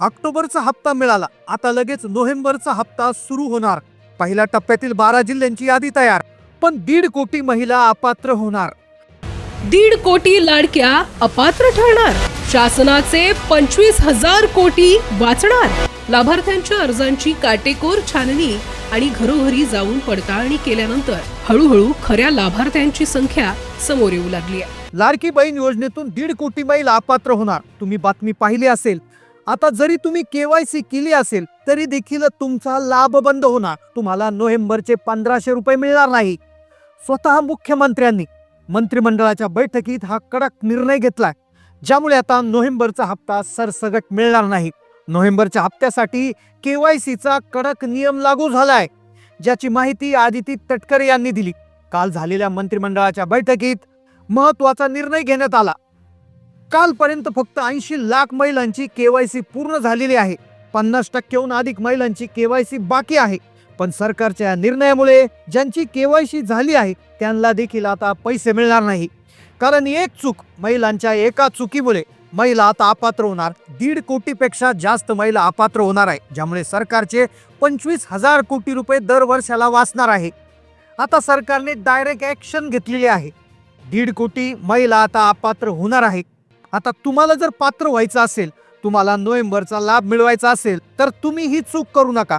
ऑक्टोबरचा हप्ता मिळाला. आता लगेच नोव्हेंबरचा हप्ता सुरू होणार. पहिल्या टप्प्यातील बारा जिल्ह्यांची यादी तयार पण दीड कोटी महिला अपात्र होणार. दीड कोटी लाडक्या अपात्र ठरणार. शासनाचे पंचवीस हजार कोटी वाचणार. लाभार्थ्यांच्या अर्जांची काटेकोर छाननी आणि घरोघरी जाऊन पडताळणी केल्यानंतर हळूहळू खऱ्या लाभार्थ्यांची संख्या समोर येऊ लागली आहे. लाडकी बहीण योजनेतून दीड कोटी महिला अपात्र होणार. तुम्ही बातमी पाहिली असेल आता जरी तुम्ही केवायसी केली असेल तरी देखील तुमचा लाभ बंद होणार. तुम्हाला नोव्हेंबरचे पंधराशे रुपये मिळणार नाही. स्वतः मुख्यमंत्र्यांनी मंत्रिमंडळाच्या बैठकीत हा कडक निर्णय घेतलाय ज्यामुळे आता नोव्हेंबरचा हप्ता सरसगट मिळणार नाही. नोव्हेंबरच्या हप्त्यासाठी केवायसीचा कडक नियम लागू झालाय ज्याची माहिती आदिती तटकरे यांनी दिली. काल झालेल्या मंत्रिमंडळाच्या बैठकीत महत्त्वाचा निर्णय घेण्यात आला. कालपर्यंत फक्त ऐंशी लाख महिलांची केवायसी पूर्ण झालेली आहे. पन्नास टक्क्याहून अधिक महिलांची केवायसी बाकी आहे. पण सरकारच्या या निर्णयामुळे ज्यांची केवायसी झाली आहे त्यांना देखील आता पैसे मिळणार नाही. कारण एक चूक महिलांच्या एका चुकीमुळे महिला आता अपात्र होणार. दीड कोटीपेक्षा जास्त महिला अपात्र होणार आहे ज्यामुळे सरकारचे पंचवीस हजार कोटी रुपये दर वर्षाला वाचणार आहे. आता सरकारने डायरेक्ट ॲक्शन घेतलेली आहे. दीड कोटी महिला आता अपात्र होणार आहे. आता तुम्हाला जर पात्र व्हायचं असेल तुम्हाला नोव्हेंबरचा लाभ मिळवायचा असेल तर तुम्ही ही चूक करू नका.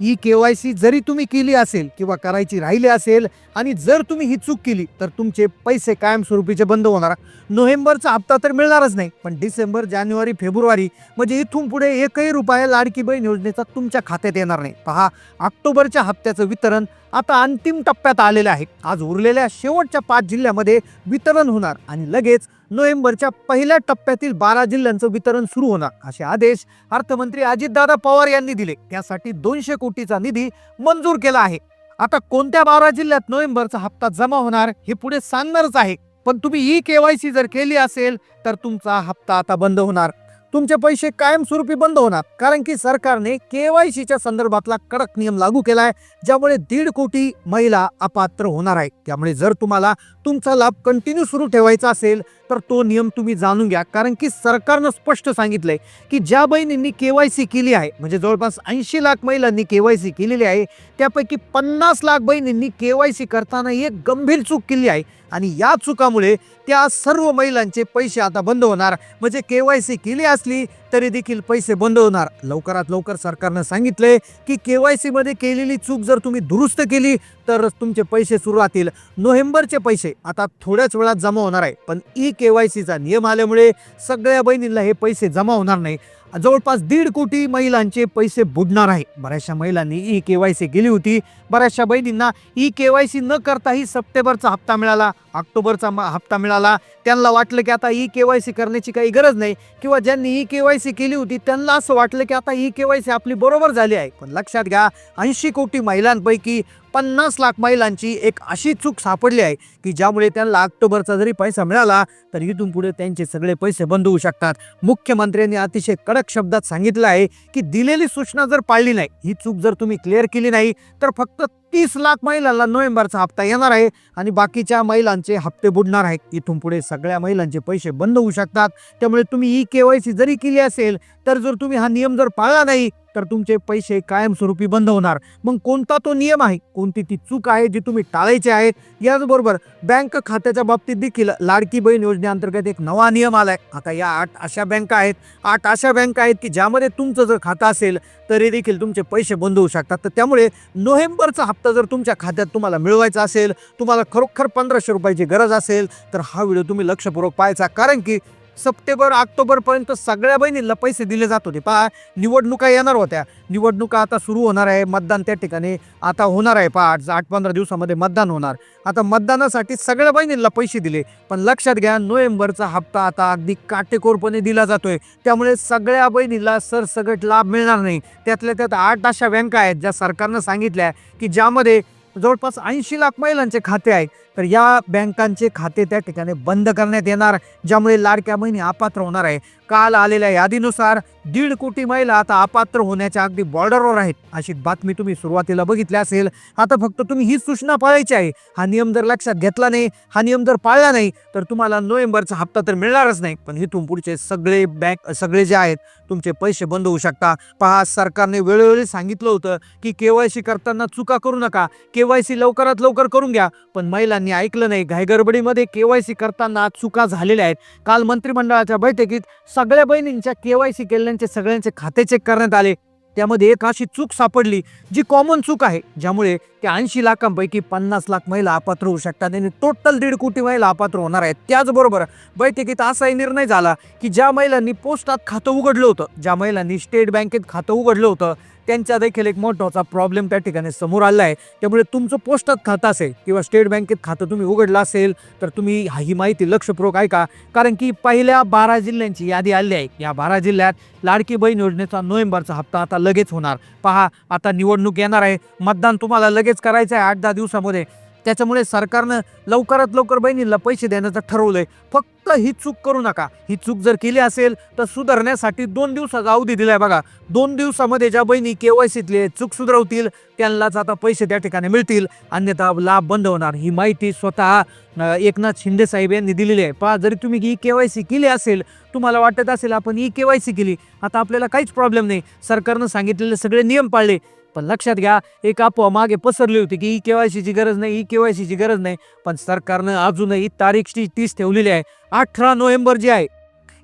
ई के वाय सी जरी तुम्ही केली असेल किंवा करायची राहिली असेल आणि जर तुम्ही ही चूक केली तर तुमचे पैसे कायमस्वरूपीचे बंद होणार. नोव्हेंबरचा हप्ता तर मिळणारच नाही पण डिसेंबर जानेवारी फेब्रुवारी म्हणजे इथून पुढे एकही रुपया लाडकी बहीण योजनेचा तुमच्या खात्यात येणार नाही. पहा ऑक्टोबरच्या हप्त्याचं वितरण आता अंतिम टप्प्यात आलेलं आहे. आज उरलेल्या शेवटच्या पाच जिल्ह्यामध्ये वितरण होणार आणि लगेच नोव्हेंबरच्या पहिल्या टप्प्यातील बारा जिल्ह्यांचं वितरण सुरू होणार असे आदेश अर्थमंत्री अजितदादा पवार यांनी दिले. त्यासाठी दोनशे कोटीचा निधी मंजूर केला आहे. आता कोणत्या बारा जिल्ह्यात नोव्हेंबरचा हप्ता जमा होणार हे पुढे सांगणारच आहे. पण तुम्ही ई केवायसी जर केली असेल तर तुमचा हप्ता आता बंद होणार. तुमचे पैसे कायमस्वरूपी बंद होणार. कारण की सरकारने केवायसीच्या संदर्भातला कडक नियम लागू केला आहे ज्यामुळे दीड कोटी महिला अपात्र होणार आहे त्यामुळे जर तुम्हाला तुमचा लाभ कंटिन्यू सुरू ठेवायचा असेल तर तो नियम तुम्ही जाणून घ्या. कारण की सरकारनं स्पष्ट सांगितलंय की ज्या बहिणींनी केवायसी केली आहे म्हणजे जवळपास ऐंशी लाख महिलांनी केवायसी केलेली आहे त्यापैकी पन्नास लाख बहिणींनी केवायसी करताना एक गंभीर चूक केली आहे. आणि या चुकामुळे त्या सर्व महिलांचे पैसे आता बंद होणार. म्हणजे के वाय सी केली असली तरी देखील पैसे बंद होणार. लवकरात लवकर सरकारनं सांगितले की के वाय सीमध्ये केलेली चूक जर तुम्ही दुरुस्त केली तरच तुमचे पैसे सुरू राहतील. नोव्हेंबरचे पैसे आता थोड्याच वेळात जमा होणार आहे. पण ई के वाय सीचा नियम आल्यामुळे सगळ्या बहिणींना हे पैसे जमा होणार नाही. जवळपास दीड कोटी महिलांचे पैसे बुडणार आहे. बऱ्याचशा महिलांनी ई के वाय सी केली होती. बऱ्याचशा बहिणींना ई के वाय सी न करताही सप्टेंबरचा हप्ता मिळाला. ऑक्टोबरचा हप्ता मिळाला. त्यांना वाटलं की आता ई के वाय सी करण्याची काही गरज नाही किंवा ज्यांनी ई के वाय सी केली होती त्यांना असं वाटलं की आता ई के वाय सी आपली बरोबर झाली आहे. पण लक्षात घ्या ऐंशी कोटी महिलांपैकी पन्नास लाख महिलांची एक अशी चूक सापडली आहे की ज्यामुळे त्यांना ऑक्टोबरचा जरी पैसा मिळाला तर इथून पुढे त्यांचे सगळे पैसे बंद होऊ शकतात. मुख्यमंत्र्यांनी अतिशय कडक शब्दात सांगितलं आहे की दिलेली सूचना जर पाळली नाही ही चूक जर तुम्ही क्लिअर केली नाही तर फक्त तीस लाख महिलांना नोव्हेंबरचा हप्ता येणार आहे आणि बाकीच्या महिलांचे हप्ते बुडणार आहेत. इथून पुढे सगळ्या महिलांचे पैसे बंद होऊ शकतात. त्यामुळे तुम्ही ई के वाय सी जरी केली असेल तर जर तुम्ही हा नियम जर पाळला नाही तर तुमचे पैसे कायमस्वरूपी बंद होणार. मग कोणता तो नियम आहे? कोणती ती चूक आहे जी तुम्ही टाळायची आहे याचबरोबर बँक खात्याच्या बाबतीत देखील लाडकी बहीण योजनेअंतर्गत एक नवा नियम आलाय. आता या आठ अशा बँका आहेत. आठ अशा बँका आहेत की ज्यामध्ये तुमचं जर खातं असेल तरी देखील तुमचे पैसे बंद होऊ शकतात. तर त्यामुळे नोव्हेंबरचा हप्ता जर तुमच्या खात्यात तुम्हाला मिळवायचा असेल तुम्हाला खरोखर पंधराशे रुपयाची गरज असेल तर हा व्हिडिओ तुम्ही लक्षपूर्वक पाहायचा. कारण की सप्टेंबर ऑक्टोबरपर्यंत सगळ्या बहिणींना पैसे दिले जात होते. पहा निवडणुका येणार होत्या. निवडणुका आता सुरू होणार आहे. मतदान त्या ठिकाणी आता होणार आहे. पहा आठ आठ पंधरा दिवसामध्ये मतदान होणार. आता मतदानासाठी सगळ्या बहिणींना पैसे दिले. पण लक्षात घ्या नोव्हेंबरचा हप्ता आता अगदी काटेकोरपणे दिला जातोय. त्यामुळे सगळ्या बहिणीला सरसगट लाभ मिळणार नाही. त्यातल्या त्यात आठ अशा बँका आहेत ज्या सरकारनं सांगितल्या की ज्यामध्ये जवळपास ऐंशी लाख महिलांचे खाते आहेत. तर या बँकांचे खाते त्या ठिकाणी बंद करण्यात येणार ज्यामुळे लाडक्या बहिणी अपात्र होणार आहे. काल आलेल्या यादीनुसार दीड कोटी महिला आता अपात्र होण्याच्या अगदी बॉर्डरवर आहेत. अशी बातमी तुम्ही सुरुवातीला बघितली असेल. आता फक्त तुम्ही ही सूचना पाळायची आहे. हा नियम जर लक्षात घेतला नाही हा नियम जर पाळला नाही तर तुम्हाला नोव्हेंबरचा हप्ता तर मिळणारच नाही. पण इथून पुढचे सगळे बँक सगळे जे आहेत तुमचे पैसे बंद होऊ शकता. पहा सरकारने वेळोवेळी सांगितलं होतं की केवायसी करताना चुका करू नका. केवायसी लवकरात लवकर करून घ्या. पण महिलांनी ऐकलं नाही. घाईगडबडीमध्ये सी करताना चुका झालेल्या आहेत. काल मंत्रिमंडळाच्या बैठकीत सगळ्या बहिणींच्या के वाय सी केल्यांचे सगळ्यांचे खाते चेक करण्यात आले. त्यामध्ये एक अशी चूक सापडली जी कॉमन चूक आहे ज्यामुळे त्या ऐंशी लाखांपैकी पन्नास लाख महिला अपात्र होऊ शकतात आणि टोटल दीड कोटी महिला अपात्र होणार आहेत. त्याचबरोबर बैठकीत असाही निर्णय झाला की ज्या महिलांनी पोस्टात खातं उघडलं होतं ज्या महिलांनी स्टेट बँकेत खातं उघडलं होतं त्यांचा देखील एक मोठाचा प्रॉब्लेम त्या ठिकाणी समोर आला आहे. त्यामुळे तुमचं पोस्टात खातं असेल किंवा स्टेट बँकेत खातं तुम्ही उघडलं असेल तर तुम्ही हा- ही माहिती लक्षपूर्वक ऐका. कारण की पहिल्या बारा जिल्ह्यांची यादी आली आहे. या बारा जिल्ह्यात लाडकी बहीण योजनेचा नोव्हेंबरचा हप्ता आता लगेच होणार. पहा आता निवडणूक येणार आहे. मतदान तुम्हाला लगेच करायचं आहे आठ दहा दिवसामध्ये. त्याच्यामुळे सरकारनं लवकरात लवकर बहिणींना पैसे देण्याचं ठरवलंय. फक्त ही चूक करू नका. ही चूक जर केली असेल तर सुधारण्यासाठी दोन दिवसाचा अवधी दिलाय बघा. दोन दिवसामध्ये ज्या बहिणी केवायसीतले चूक सुधारवतील त्यांनाच आता पैसे त्या ठिकाणी मिळतील. अन्यथा लाभ बंद होणार. ही माहिती स्वतः एकनाथ शिंदे साहेब यांनी दिलेली आहे. पहा जरी तुम्ही ई के वाय सी केली असेल तुम्हाला वाटत असेल आपण ई के वाय सी केली आता आपल्याला काहीच प्रॉब्लेम नाही. सरकारनं सांगितलेले सगळे नियम पाळले. पण लक्षात घ्या एक अफवा मागे पसरली होती की ई के वाय सीची गरज नाही ई के वाय सीची गरज नाही. पण सरकारनं अजूनही तारीखची तीस ठेवलेली आहे. अठरा नोव्हेंबर जी आहे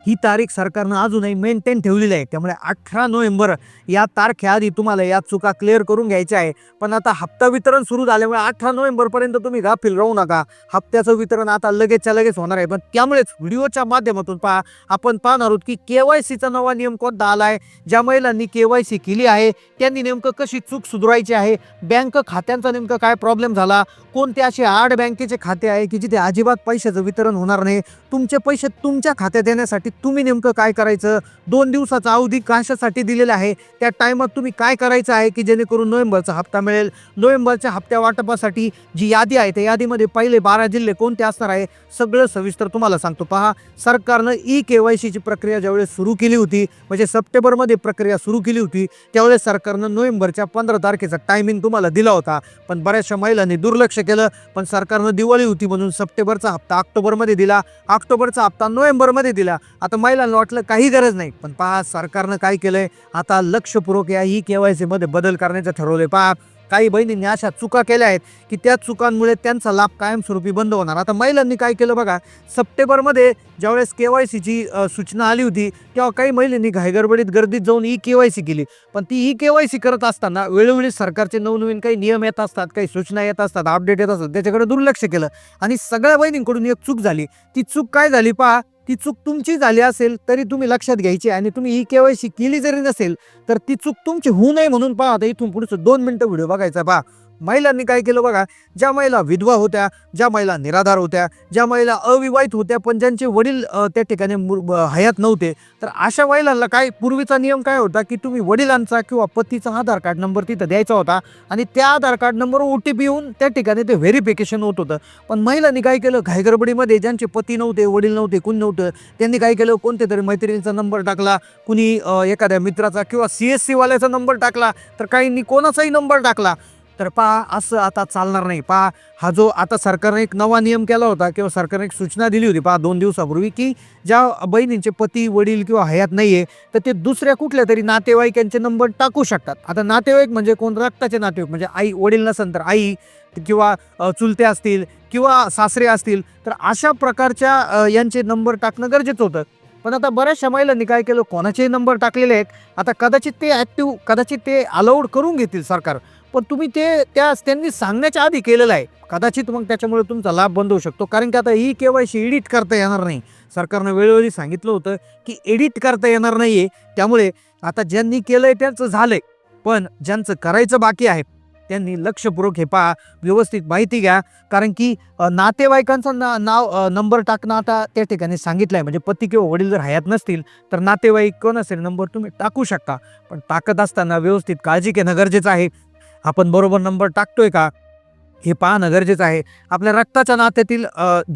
ही तारीख सरकारनं अजूनही मेंटेन ठेवलेली आहे. त्यामुळे अठरा नोव्हेंबर या तारखेआधी तुम्हाला या चुका क्लिअर करून घ्यायच्या आहे. पण आता हप्ता वितरण सुरू झाल्यामुळे अठरा नोव्हेंबरपर्यंत तुम्ही गाफील राहू नका. हप्त्याचं वितरण आता लगेचच्या लगेच होणार आहे. पण त्यामुळेच व्हिडिओच्या माध्यमातून पहा आपण पाहणार आहोत की के वाय सीचा नवा नियम कोणता आला आहे ज्या महिलांनी के वाय सी केली आहे त्यांनी नेमकं कशी चूक सुधारायची आहे? बँक खात्यांचा नेमकं काय प्रॉब्लेम झाला? कोणते असे आठ बँकेचे खाते आहे की जिथे अजिबात पैशाचं वितरण होणार नाही? तुमचे पैसे तुमच्या खात्यात देण्यासाठी तुम्ही नेमकं काय करायचं? दोन दिवसाचा अवधी कशासाठी दिलेला आहे. त्या टायमात तुम्ही काय करायचं आहे की जेणेकरून नोव्हेंबरचा हप्ता मिळेल? नोव्हेंबरच्या हप्त्या वाटपासाठी जी यादी आहे त्या यादीमध्ये पहिले बारा जिल्हे कोणते असणार आहे सगळं सविस्तर तुम्हाला सांगतो. पहा सरकारनं ई के वाय सीची प्रक्रिया ज्यावेळेस सुरू केली होती म्हणजे सप्टेंबरमध्ये प्रक्रिया सुरू केली होती त्यावेळेस सरकारनं नोव्हेंबरच्या पंधरा तारखेचा टायमिंग तुम्हाला दिला होता. पण बऱ्याचशा महिलांनी दुर्लक्ष केलं पण सरकारनं दिवाळी होती म्हणून सप्टेंबरचा हप्ता ऑक्टोबरमध्ये दिला. ऑक्टोबरचा हप्ता नोव्हेंबरमध्ये दिला. आता महिलांना वाटलं काही गरज नाही. पण पहा सरकारनं काय केलंय? आता लक्षपूर्वक या ई के वाय सीमध्ये बदल करण्याचं ठरवलंय. पहा काही बहिणींनी अशा चुका केल्या आहेत की त्या चुकांमुळे त्यांचा लाभ कायमस्वरूपी बंद होणार. आता महिलांनी काय केलं बघा सप्टेंबरमध्ये ज्यावेळेस के वाय सीची सूचना आली होती तेव्हा काही महिलांनी घाईगडबडीत गर्दीत जाऊन ई के वाय सी केली. पण ती ई के वाय सी करत असताना वेळोवेळी सरकारचे नवनवीन काही नियम येत असतात काही सूचना येत असतात अपडेट येत असतात त्याच्याकडे दुर्लक्ष केलं. आणि सगळ्या बहिणींकडून एक चूक झाली. ती चूक काय झाली पहा ती चूक तुमची झाली असेल तरी तुम्ही लक्षात घ्यायची आणि तुम्ही ही केवायसी केली जरी नसेल तर ती चूक तुमची होऊ नये म्हणून पहा. आता इथून पुढचं दोन मिनटं व्हिडिओ बघायचा पहा. महिलांनी काय केलं बघा ज्या महिला विधवा होत्या ज्या महिला निराधार होत्या ज्या महिला अविवाहित होत्या पण ज्यांचे वडील त्या ठिकाणी हयात नव्हते तर अशा महिलांना काय पूर्वीचा नियम काय होता की तुम्ही वडिलांचा किंवा पतीचा आधार कार्ड नंबर तिथं द्यायचा होता आणि त्या Aadhaar card number O T P येऊन त्या ठिकाणी ते व्हेरिफिकेशन होत होतं. पण महिलांनी काय केलं घायगरबडीमध्ये ज्यांचे पती नव्हते वडील नव्हते कुणी नव्हतं त्यांनी काय केलं कोणते तरी मैत्रिणीचा नंबर टाकला कुणी एखाद्या मित्राचा किंवा सी एस सीवाल्याचा नंबर टाकला तर काहींनी कोणाचाही नंबर टाकला तर पहा असं आता चालणार नाही. पहा हा जो आता सरकारने एक नवा नियम केला होता किंवा सरकारने एक सूचना दिली होती पहा दोन दिवसापूर्वी की ज्या बहिणींचे पती वडील किंवा हयात नाही आहे तर ते दुसऱ्या कुठल्या तरी नातेवाईक यांचे नंबर टाकू शकतात. आता नातेवाईक म्हणजे कोण? रक्ताचे नातेवाईक म्हणजे आई वडील नसेल तर आई किंवा चुलते असतील किंवा सासरे असतील तर अशा प्रकारच्या यांचे नंबर टाकणं गरजेचं होतं. पण आता बऱ्याचशा महिलांनी काय केलं? कोणाचेही नंबर टाकलेले आहेत. आता कदाचित ते ॲक्टिव्ह कदाचित ते अलाउड करून घेतील सरकार. पण तुम्ही ते त्या त्यांनी सांगण्याच्या आधी केलेलं आहे. कदाचित मग त्याच्यामुळे तुमचा लाभ बंद होऊ शकतो. कारण की आता ही के वाय सी एडिट करता येणार नाही. सरकारनं वेळोवेळी सांगितलं होतं की एडिट करता येणार नाही आहे त्यामुळे आता ज्यांनी केलं आहे त्यांचं झालं आहे पण ज्यांचं करायचं बाकी आहे त्यांनी लक्षपूर्वक हे पहा. व्यवस्थित माहिती घ्या. कारण की नातेवाईकांचा नातेवाईकांचं ना नाव नंबर टाकणं आता त्या ठिकाणी सांगितलं आहे म्हणजे पती किंवा वडील जर हयात नसतील तर नातेवाईक कोण असेल नंबर तुम्ही टाकू शकता. पण टाकत असताना व्यवस्थित काळजी घेणं गरजेचं आहे. आपण बरोबर नंबर टाकतोय का? हे पाहणं गरजेचं आहे. आपल्या रक्ताच्या नात्यातील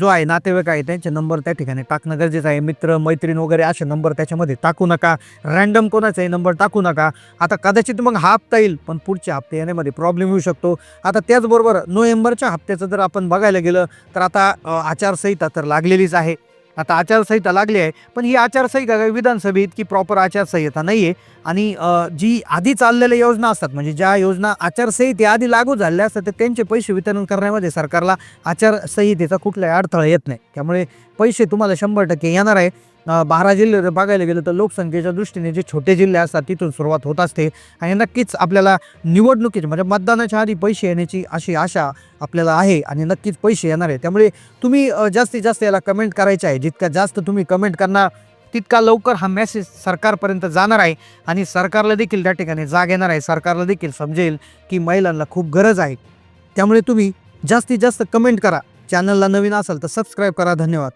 जो आहे नातेवाईक आहे त्यांचे नंबर त्या ठिकाणी टाकणं गरजेचं आहे. मित्र मैत्रीण वगैरे असे नंबर त्याच्यामध्ये टाकू नका. रँडम कोणाचाही नंबर टाकू नका. आता कदाचित मग हा हप्ता येईल पण पुढच्या हप्ते येण्यामध्ये प्रॉब्लेम येऊ शकतो. आता त्याचबरोबर नोव्हेंबरच्या हप्त्याचं जर आपण बघायला गेलं तर आता आचारसंहिता तर लागलेलीच आहे. आता आचारसंहिता लागली आहे पण ही आचारसंहिता काही विधानसभेत की प्रॉपर आचारसंहिता नाही आहे आणि जी आधी चाललेल्या योजना असतात म्हणजे ज्या योजना आचारसंहिते आधी लागू झालेल्या असतात तर त्यांचे पैसे वितरण करण्यामध्ये सरकारला आचारसंहितेचा कुठलाही अडथळा येत नाही. त्यामुळे पैसे तुम्हाला शंभर टक्के येणार आहे. बारा जिल्हे बघायला गेलं तर लोकसंख्येच्या दृष्टीने जे छोटे जिल्हे असतात तिथून सुरुवात होत असते. आणि नक्कीच आपल्याला निवडणुकीचे म्हणजे मतदानाच्या आधी पैसे येण्याची अशी आशा आपल्याला आहे आणि नक्कीच पैसे येणार आहे. त्यामुळे तुम्ही जास्तीत जास्त याला कमेंट करायचे आहे. जितक्या जास्त तुम्ही कमेंट करणार तितका लवकर हा मेसेज सरकारपर्यंत जाणार आहे. आणि सरकारला देखील त्या ठिकाणी जाग येणार आहे. सरकारला देखील समजेल की महिलांना खूप गरज आहे. त्यामुळे तुम्ही जास्तीत जास्त कमेंट करा. चॅनलला नवीन असाल तर सबस्क्राईब करा. धन्यवाद.